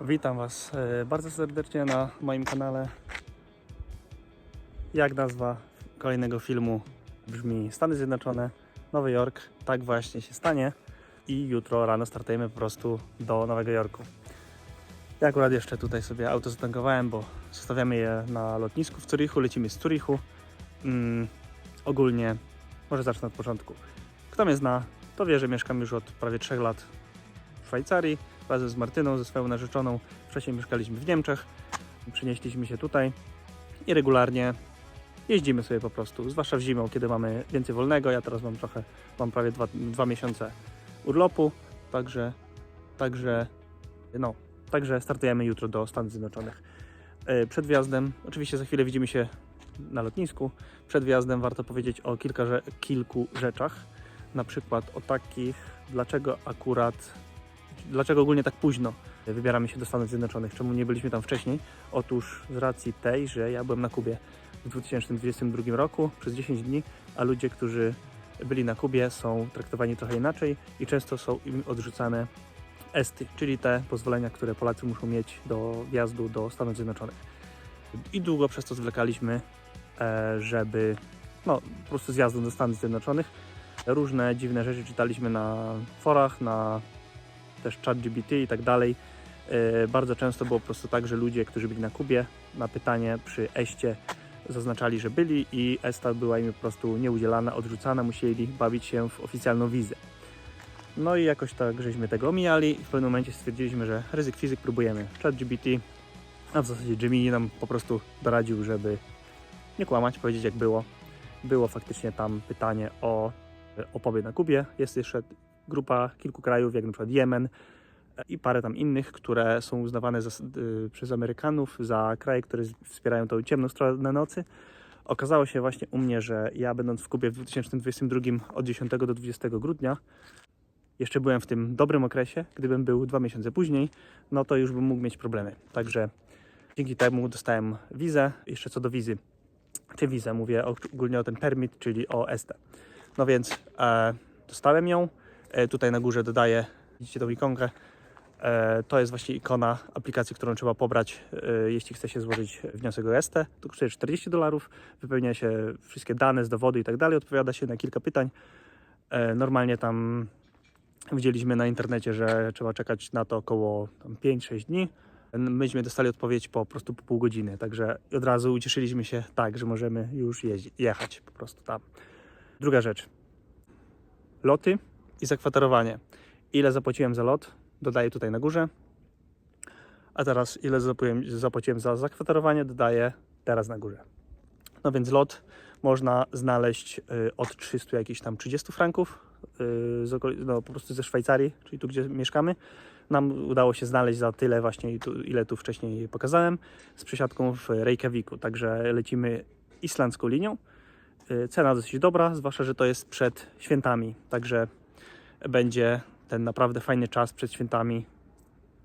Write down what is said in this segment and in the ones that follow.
Witam Was e, bardzo serdecznie na moim kanale. Jak nazwa kolejnego filmu brzmi Stany Zjednoczone, Nowy Jork. Tak właśnie się stanie i jutro rano startujemy po prostu do Nowego Jorku. Ja akurat jeszcze tutaj sobie auto zatankowałem, bo zostawiamy je na lotnisku w Zurichu, lecimy z Zurichu. Mm, ogólnie, może zacznę od początku. Kto mnie zna, to wie, że mieszkam już od prawie 3 lat w Szwajcarii razem z Martyną, ze swoją narzeczoną. Wcześniej mieszkaliśmy w Niemczech, przenieśliśmy się tutaj i regularnie jeździmy sobie po prostu, zwłaszcza w zimę, kiedy mamy więcej wolnego. Ja teraz mam trochę, mam prawie dwa, dwa miesiące urlopu, także, także, no, także startujemy jutro do Stanów Zjednoczonych. E, Przed wjazdem, oczywiście za chwilę widzimy się na lotnisku. Przed wjazdem warto powiedzieć o kilka, kilku rzeczach, na przykład o takich, dlaczego akurat dlaczego ogólnie tak późno wybieramy się do Stanów Zjednoczonych? Czemu nie byliśmy tam wcześniej? Otóż z racji tej, że ja byłem na Kubie w 2022 roku przez 10 dni, a ludzie, którzy byli na Kubie są traktowani trochę inaczej i często są im odrzucane esty, czyli te pozwolenia, które Polacy muszą mieć do wjazdu do Stanów Zjednoczonych. I długo przez to zwlekaliśmy, e, żeby no, po prostu zjazdu do Stanów Zjednoczonych. Różne dziwne rzeczy czytaliśmy na forach, na też ChatGPT i tak dalej. Yy, Bardzo często było po prostu tak, że ludzie, którzy byli na Kubie, na pytanie przy Eście zaznaczali, że byli i Esta była im po prostu nieudzielana, odrzucana, musieli bawić się w oficjalną wizę. No i jakoś tak żeśmy tego omijali i w pewnym momencie stwierdziliśmy, że ryzyk fizyk próbujemy. ChatGPT, a w zasadzie Gemini nam po prostu doradził, żeby nie kłamać, powiedzieć jak było. Było faktycznie tam pytanie o, o pobyt na Kubie. Jest jeszcze grupa kilku krajów, jak przykład Jemen e, i parę tam innych, które są uznawane za, y, przez Amerykanów za kraje, które wspierają tą ciemną stronę nocy. Okazało się właśnie u mnie, że ja będąc w Kubie w 2022 od 10 do 20 grudnia, jeszcze byłem w tym dobrym okresie, gdybym był dwa miesiące później, no to już bym mógł mieć problemy. Także dzięki temu dostałem wizę. Jeszcze co do wizy, czy wizę, mówię ogólnie o ten permit, czyli o ESTE. No więc e, dostałem ją. E, tutaj na górze dodaję, widzicie tą ikonkę. E, to jest właśnie ikona aplikacji, którą trzeba pobrać, e, jeśli chce się złożyć wniosek o ST. To kosztuje 40 dolarów, wypełnia się wszystkie dane z dowodu i tak dalej, odpowiada się na kilka pytań. Normalnie tam widzieliśmy na internecie, że trzeba czekać na to około tam 5-6 dni. Myśmy dostali odpowiedź po prostu po pół godziny, także od razu ucieszyliśmy się tak, że możemy już jeździ- jechać po prostu tam. Druga rzecz. Loty i zakwaterowanie. Ile zapłaciłem za lot, dodaję tutaj na górze. A teraz ile zapłaciłem, za zakwaterowanie, dodaję teraz na górze. No więc lot można znaleźć y, od 300 jakichś tam 30 franków, y, no, po prostu ze Szwajcarii, czyli tu gdzie mieszkamy. Nam udało się znaleźć za tyle właśnie, ile tu wcześniej pokazałem, z przesiadką w Reykjaviku. Także lecimy islandzką linią. Y, Cena dosyć dobra, zwłaszcza, że to jest przed świętami, także będzie ten naprawdę fajny czas przed świętami.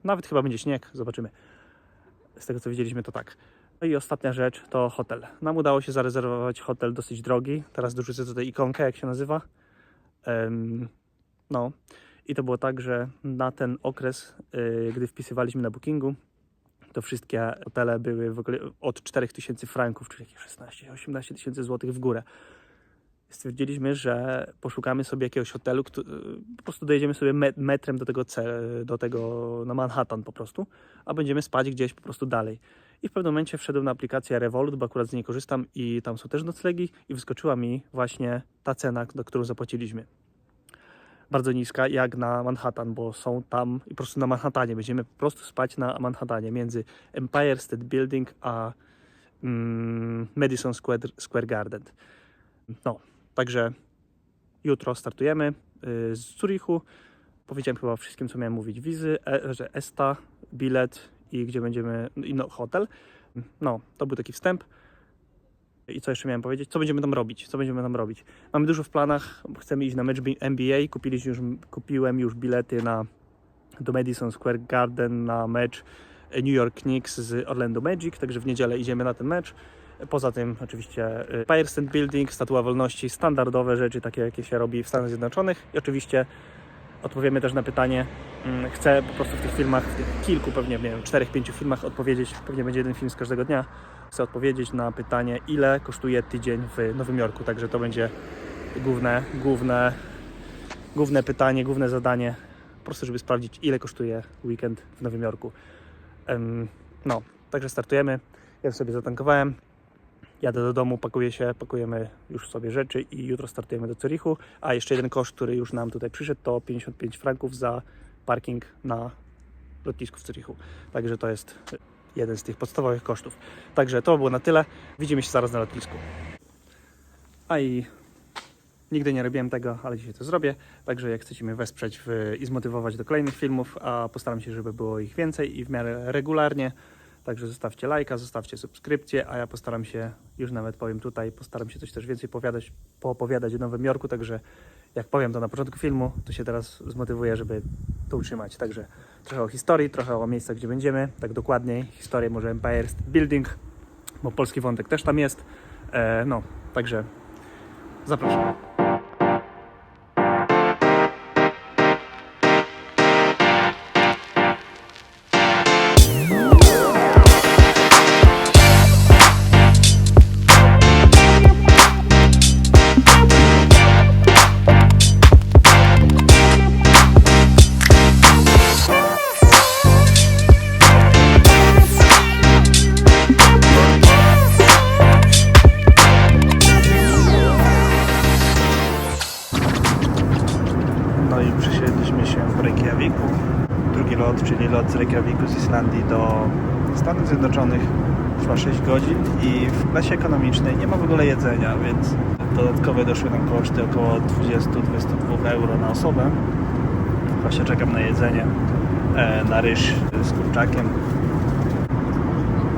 Nawet chyba będzie śnieg, zobaczymy. Z tego co widzieliśmy, to tak. No i ostatnia rzecz to hotel. Nam udało się zarezerwować hotel dosyć drogi. Teraz dorzucę tutaj ikonkę, jak się nazywa. Em, no i to było tak, że na ten okres, y, gdy wpisywaliśmy na bookingu, to wszystkie hotele były w ogóle od 4000 franków, czyli jakieś 16-18 tysięcy złotych w górę stwierdziliśmy, że poszukamy sobie jakiegoś hotelu, po prostu dojedziemy sobie me- metrem do tego, do tego na Manhattan po prostu, a będziemy spać gdzieś po prostu dalej. I w pewnym momencie wszedłem na aplikację Revolut, bo akurat z niej korzystam i tam są też noclegi i wyskoczyła mi właśnie ta cena, do którą zapłaciliśmy. Bardzo niska, jak na Manhattan, bo są tam i po prostu na Manhattanie. Będziemy po prostu spać na Manhattanie między Empire State Building a mm, Madison Square, Square Garden. No, Także jutro startujemy y, z Zurichu. Powiedziałem chyba wszystkim, co miałem mówić. Wizy, e, że ESTA, bilet i gdzie będziemy, i no, hotel. No, to był taki wstęp. I co jeszcze miałem powiedzieć? Co będziemy tam robić? Co będziemy tam robić? Mamy dużo w planach. Chcemy iść na mecz NBA. Kupiliśmy już, kupiłem już bilety na, do Madison Square Garden na mecz New York Knicks z Orlando Magic. Także w niedzielę idziemy na ten mecz. Poza tym oczywiście y, Empire State Building, Statua Wolności, standardowe rzeczy, takie jakie się robi w Stanach Zjednoczonych i oczywiście Odpowiemy też na pytanie. mm, Chcę po prostu w tych filmach, w tych kilku pewnie, nie wiem, czterech, pięciu filmach odpowiedzieć, pewnie będzie jeden film z każdego dnia. Chcę odpowiedzieć na pytanie, ile kosztuje tydzień w Nowym Jorku. Także to będzie główne, główne, główne pytanie, główne zadanie. Po prostu, żeby sprawdzić, ile kosztuje weekend w Nowym Jorku. No, także startujemy. Ja sobie zatankowałem. Jadę do domu, pakuję się, pakujemy już sobie rzeczy i jutro startujemy do Zurichu. A jeszcze jeden koszt, który już nam tutaj przyszedł, to 55 franków za parking na lotnisku w Zurichu. Także to jest jeden z tych podstawowych kosztów. Także to było na tyle. Widzimy się zaraz na lotnisku. A i nigdy nie robiłem tego, ale dzisiaj to zrobię. Także jak chcecie mnie wesprzeć w, i zmotywować do kolejnych filmów, a postaram się, żeby było ich więcej i w miarę regularnie. Także zostawcie lajka, zostawcie subskrypcję, a ja postaram się, już nawet powiem tutaj, postaram się coś też więcej powiadać, poopowiadać o Nowym Jorku, także jak powiem to na początku filmu, to się teraz zmotywuję, żeby to utrzymać. Także trochę o historii, trochę o miejscach, gdzie będziemy, tak dokładniej. Historię może Empire State Building, bo polski wątek też tam jest. E, no, także zapraszam. Zjednoczonych trwa 6 godzin i w klasie ekonomicznej nie ma w ogóle jedzenia, więc dodatkowe doszły nam koszty około 20-22 euro na osobę. Właśnie czekam na jedzenie, e, na ryż z kurczakiem.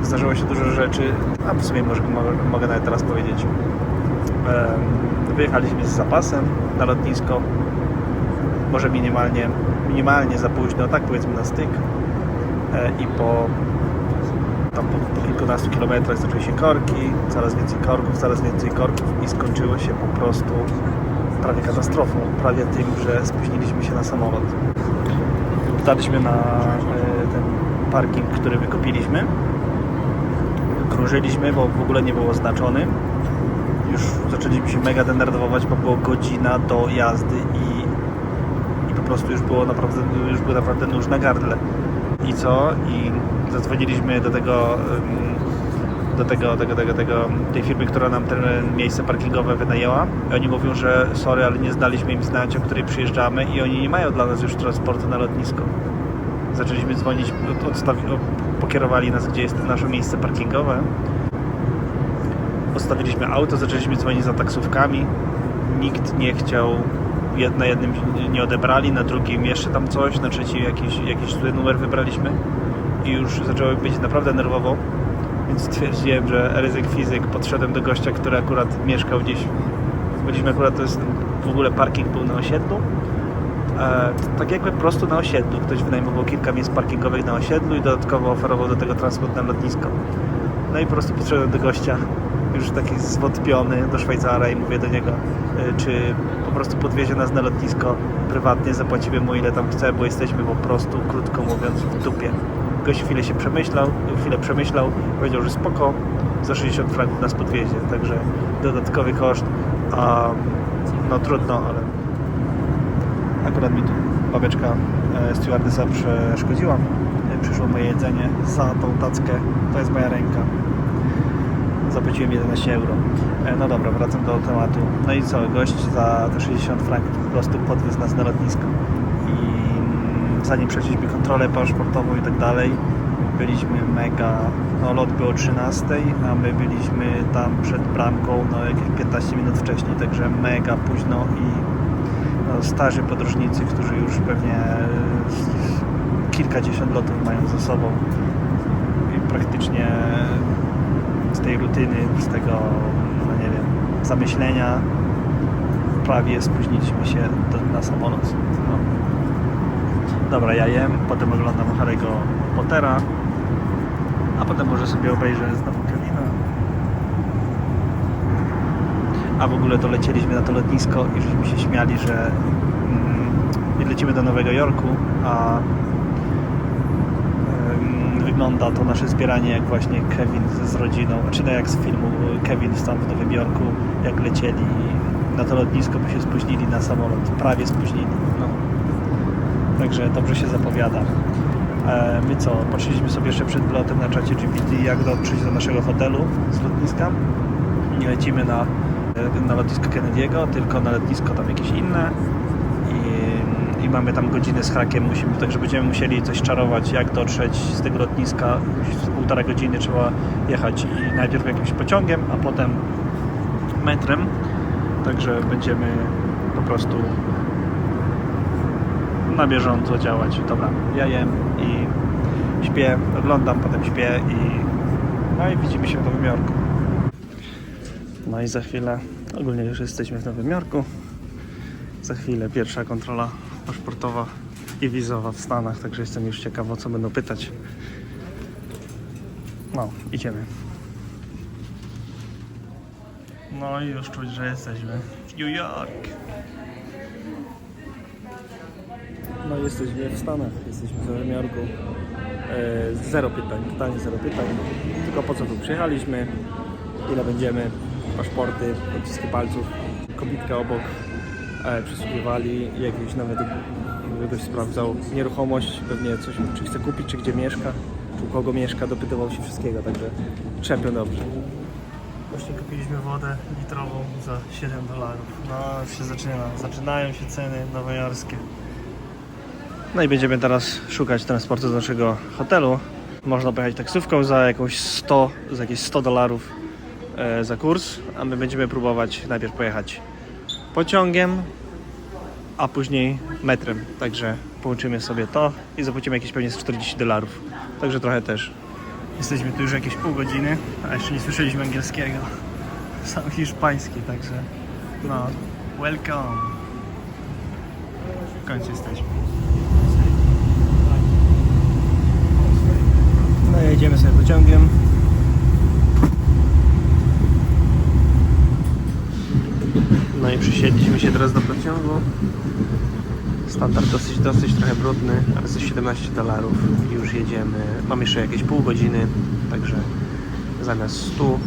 Zdarzyło się dużo rzeczy, a w sumie może, mogę, nawet teraz powiedzieć. Wyjechaliśmy z zapasem na lotnisko, może minimalnie, minimalnie za późno, tak powiedzmy na styk e, i po tam po, po kilkunastu kilometrach zaczęły się korki, coraz więcej korków, coraz więcej korków i skończyło się po prostu prawie katastrofą, prawie tym, że spóźniliśmy się na samolot. Dotarliśmy na e, ten parking, który wykupiliśmy. Krążyliśmy, bo w ogóle nie był oznaczony. Już zaczęliśmy się mega denerwować, bo było godzina do jazdy i i po prostu już było naprawdę, już był naprawdę nóż na gardle. I co? I zadzwoniliśmy do tego, do tego, tego, tego, tego, tej firmy, która nam te miejsce parkingowe wynajęła. I oni mówią, że sorry, ale nie zdaliśmy im znać, o której przyjeżdżamy i oni nie mają dla nas już transportu na lotnisko. Zaczęliśmy dzwonić, pokierowali nas, gdzie jest nasze miejsce parkingowe. Postawiliśmy auto, zaczęliśmy dzwonić za taksówkami. Nikt nie chciał na jednym nie odebrali, na drugim jeszcze tam coś, na trzecim jakiś, jakiś zły numer wybraliśmy i już zaczęło być naprawdę nerwowo, więc stwierdziłem, że ryzyk fizyk, podszedłem do gościa, który akurat mieszkał gdzieś, byliśmy akurat, to jest w ogóle parking był na osiedlu, e, tak jakby prosto na osiedlu, ktoś wynajmował kilka miejsc parkingowych na osiedlu i dodatkowo oferował do tego transport na lotnisko. No i po prostu podszedłem do gościa, już taki zwątpiony, do Szwajcara i mówię do niego, y, czy po prostu podwiezie nas na lotnisko prywatnie, zapłacimy mu ile tam chce, bo jesteśmy po prostu, krótko mówiąc, w dupie. Gość chwilę się przemyślał, chwilę przemyślał, powiedział, że spoko, za 60 franków nas podwiezie, także dodatkowy koszt, a no trudno, ale akurat mi tu babeczka e, stewardesa przeszkodziła. E, Przyszło moje jedzenie za tą tackę, to jest moja ręka zapłaciłem 11 euro. E, No dobra, wracam do tematu. No i co, gość za te 60 franków po prostu podwiózł nas na lotnisko. I mm, zanim przeszliśmy kontrolę paszportową i tak dalej, byliśmy mega, no lot był o 13, a my byliśmy tam przed bramką no jakieś 15 minut wcześniej, także mega późno i no, starzy podróżnicy, którzy już pewnie e, kilkadziesiąt lotów mają za sobą i praktycznie z tej rutyny, z tego, no nie wiem, zamyślenia prawie spóźniliśmy się do, na samolot. No. Dobra, ja jem, potem oglądam Harry'ego Pottera, a potem może sobie obejrzę znowu Kevina. A w ogóle to lecieliśmy na to lotnisko i żeśmy się śmiali, że mm, lecimy do Nowego Jorku, a wygląda to nasze zbieranie jak właśnie Kevin z, rodziną, czy no jak z filmu Kevin stan w Nowym Jorku, jak lecieli na to lotnisko, by się spóźnili na samolot, prawie spóźnili. No. Także dobrze się zapowiada. E, My co, patrzyliśmy sobie jeszcze przed lotem na czacie GPT, jak dotrzeć do naszego hotelu z lotniska. Nie lecimy na, e, na lotnisko Kennedy'ego, tylko na lotnisko tam jakieś inne. Mamy tam godzinę z hakiem, musimy, także będziemy musieli coś czarować, jak dotrzeć z tego lotniska. Z półtora godziny trzeba jechać i najpierw jakimś pociągiem, a potem metrem. Także będziemy po prostu na bieżąco działać. Dobra, ja jem i śpię, oglądam, potem śpię i no i widzimy się w Nowym Jorku. No i za chwilę, ogólnie już jesteśmy w Nowym Jorku. Za chwilę pierwsza kontrola paszportowa i wizowa w Stanach, także jestem już ciekaw o co będą pytać. No, idziemy. No i już czuć, że jesteśmy w New York. No jesteśmy w Stanach, jesteśmy w Nowym Jorku. E, zero pytań, totalnie zero pytań. Tylko po co tu przyjechaliśmy, ile będziemy, paszporty, odciski palców, kobitka obok e, przysługiwali, jakiś nawet ktoś sprawdzał nieruchomość, pewnie coś, czy chce kupić, czy gdzie mieszka, czy u kogo mieszka, dopytywał się wszystkiego, także trzepią dobrze. Właśnie kupiliśmy wodę litrową za 7 dolarów. No, już się zaczyna. Zaczynają się ceny nowojorskie. No i będziemy teraz szukać transportu do naszego hotelu. Można pojechać taksówką za jakąś 100, za jakieś 100 dolarów e, za kurs, a my będziemy próbować najpierw pojechać pociągiem, a później metrem. Także połączymy sobie to i zapłacimy jakieś pewnie z 40 dolarów. Także trochę też. Jesteśmy tu już jakieś pół godziny, a jeszcze nie słyszeliśmy angielskiego. Sam hiszpański, także no, welcome. W końcu jesteśmy. No jedziemy sobie pociągiem. I przysiedliśmy się teraz do pociągu. Standard dosyć, dosyć trochę brudny, ale za 17 dolarów już jedziemy. Mam jeszcze jakieś pół godziny, także zamiast 100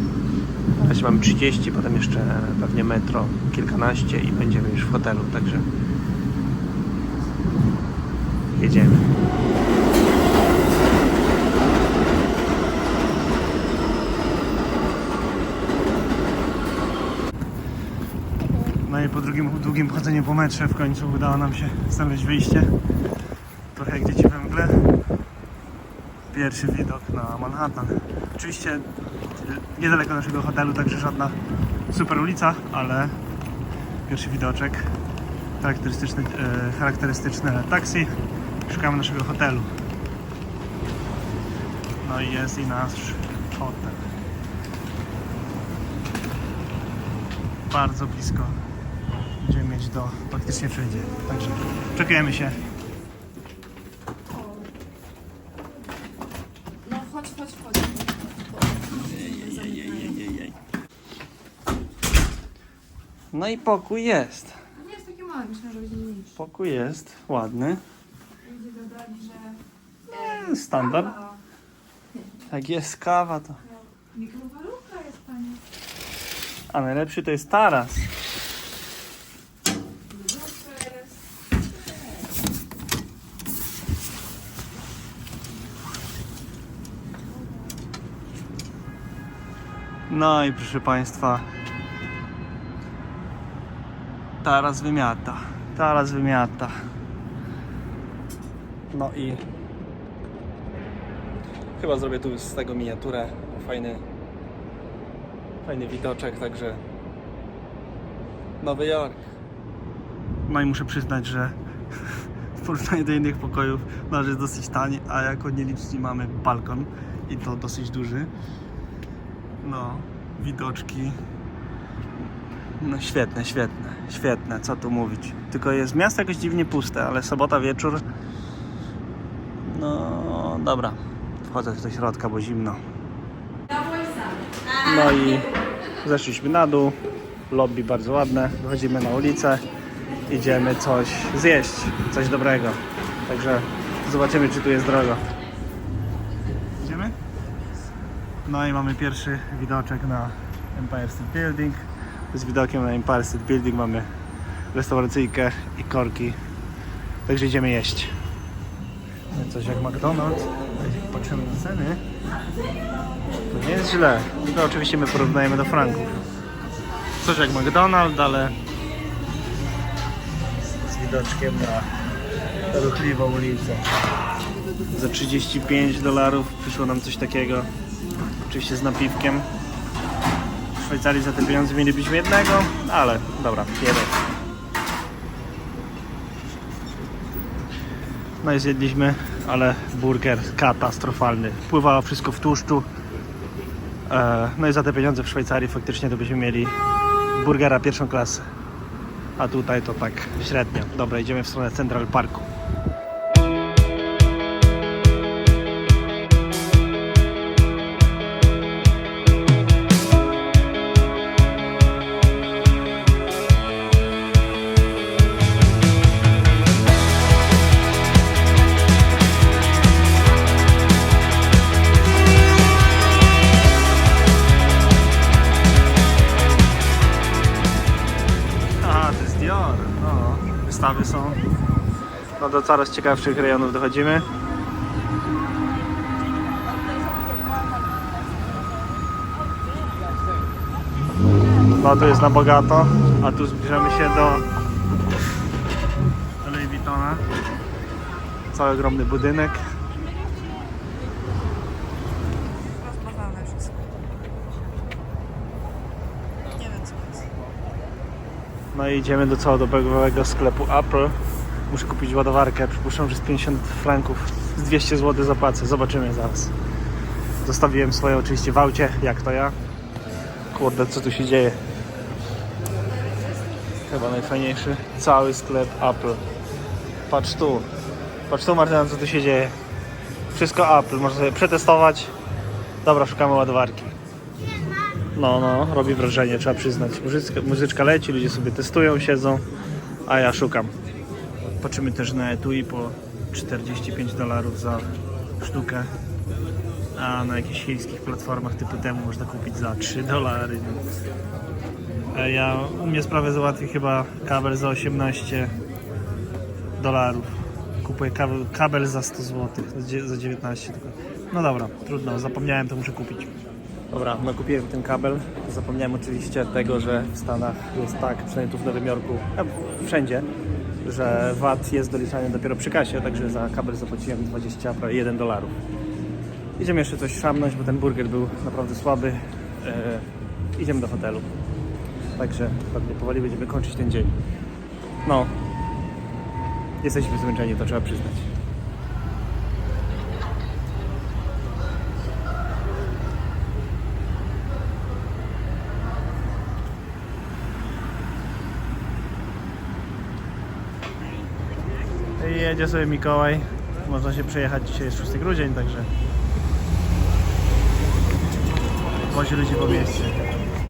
na razie mamy 30, potem jeszcze pewnie metro kilkanaście i będziemy już w hotelu, także jedziemy. No i po drugim, długim chodzeniu po metrze w końcu udało nam się znaleźć wyjście. Trochę jak dzieci we mgle. Pierwszy widok na Manhattan. Oczywiście niedaleko naszego hotelu, także żadna super ulica, ale pierwszy widoczek. Charakterystyczne, e, charakterystyczne taksi. Szukamy naszego hotelu. No i jest i nasz hotel. Bardzo blisko. Będziemy mieć do praktycznie wszędzie. Także czekajmy się. No chodź, chodź, chodź. No i pokój jest. Nie jest taki mały, myślę, że będzie mniejszy. Pokój jest, ładny. Ludzie dodali, że... E, Standard. Kawa. Jak jest kawa to. Mikrofalówka jest, panie. A najlepszy to jest taras. Lodówka jest. No i proszę Państwa, taras wymiata, taras wymiata. No i chyba zrobię tu z tego miniaturę, fajny, fajny widoczek, także Nowy Jork. No i muszę przyznać, że w porównaniu do innych pokojów nasz jest dosyć tani, a jako nieliczni mamy balkon i to dosyć duży. No, widoczki. No świetne, świetne, świetne, co tu mówić. Tylko jest miasto jakoś dziwnie puste, ale sobota wieczór. No dobra, wchodzę do środka, bo zimno. No i zeszliśmy na dół. Lobby bardzo ładne. Wychodzimy na ulicę. idziemy coś zjeść, coś dobrego. Także zobaczymy, czy tu jest drogo. Idziemy? No i mamy pierwszy widoczek na Empire State Building. Z widokiem na Empire State Building mamy restauracyjkę i korki. Także idziemy jeść. Coś jak McDonald's. Patrzymy na ceny, to nie jest źle. No oczywiście my porównajemy do franków. Coś jak McDonald's, ale z widoczkiem na ruchliwą ulicę. Za 35 dolarów przyszło nam coś takiego. Oczywiście z napiwkiem. W Szwajcarii za te pieniądze mielibyśmy jednego, ale dobra, jeden. No i zjedliśmy, ale burger katastrofalny. Pływało wszystko w tłuszczu. E, No i za te pieniądze w Szwajcarii faktycznie to byśmy mieli burgera pierwszą klasę. A tutaj to tak średnio. Dobra, idziemy w stronę Central Parku. Do coraz ciekawszych rejonów dochodzimy. No tu jest na bogato, a tu zbliżamy się do Louis Vuittona. Cały ogromny budynek. Rozmawiamy wszystko. Nie wiem co jest. No i idziemy do całodobowego sklepu Apple. Muszę kupić ładowarkę. Przypuszczam, że z 50 franków, z 200 zł zapłacę. Zobaczymy zaraz. Zostawiłem swoje oczywiście w aucie, jak to ja. Kurde, co tu się dzieje? Chyba najfajniejszy. Cały sklep Apple. Patrz tu. Patrz tu, Martyna, co tu się dzieje. Wszystko Apple. Można sobie przetestować. Dobra, szukamy ładowarki. No, no, robi wrażenie, trzeba przyznać. Muzyczka, muzyczka leci, ludzie sobie testują, siedzą, a ja szukam. Patrzymy też na etui po 45 dolarów za sztukę, a na jakichś chińskich platformach typu temu można kupić za 3 dolary. E, Ja u mnie sprawę załatwi chyba kabel za 18 dolarów. Kupuję kabel, kabel za 100 zł, za dzie- za 19 tylko. No dobra, trudno, zapomniałem, to muszę kupić. Dobra, no kupiłem ten kabel. Zapomniałem oczywiście tego, że w Stanach jest tak, przynajmniej tu w Nowym Jorku, wszędzie, że VAT jest doliczany dopiero przy kasie, także za kabel zapłaciłem 20, prawie 1 dolarów. Idziemy jeszcze coś szamnąć, bo ten burger był naprawdę słaby. E, idziemy do hotelu. Także pewnie powoli będziemy kończyć ten dzień. No, jesteśmy zmęczeni, to trzeba przyznać. I jedzie sobie Mikołaj. Można się przejechać, dzisiaj jest 6 grudzień, także wozi ludzi po mieście.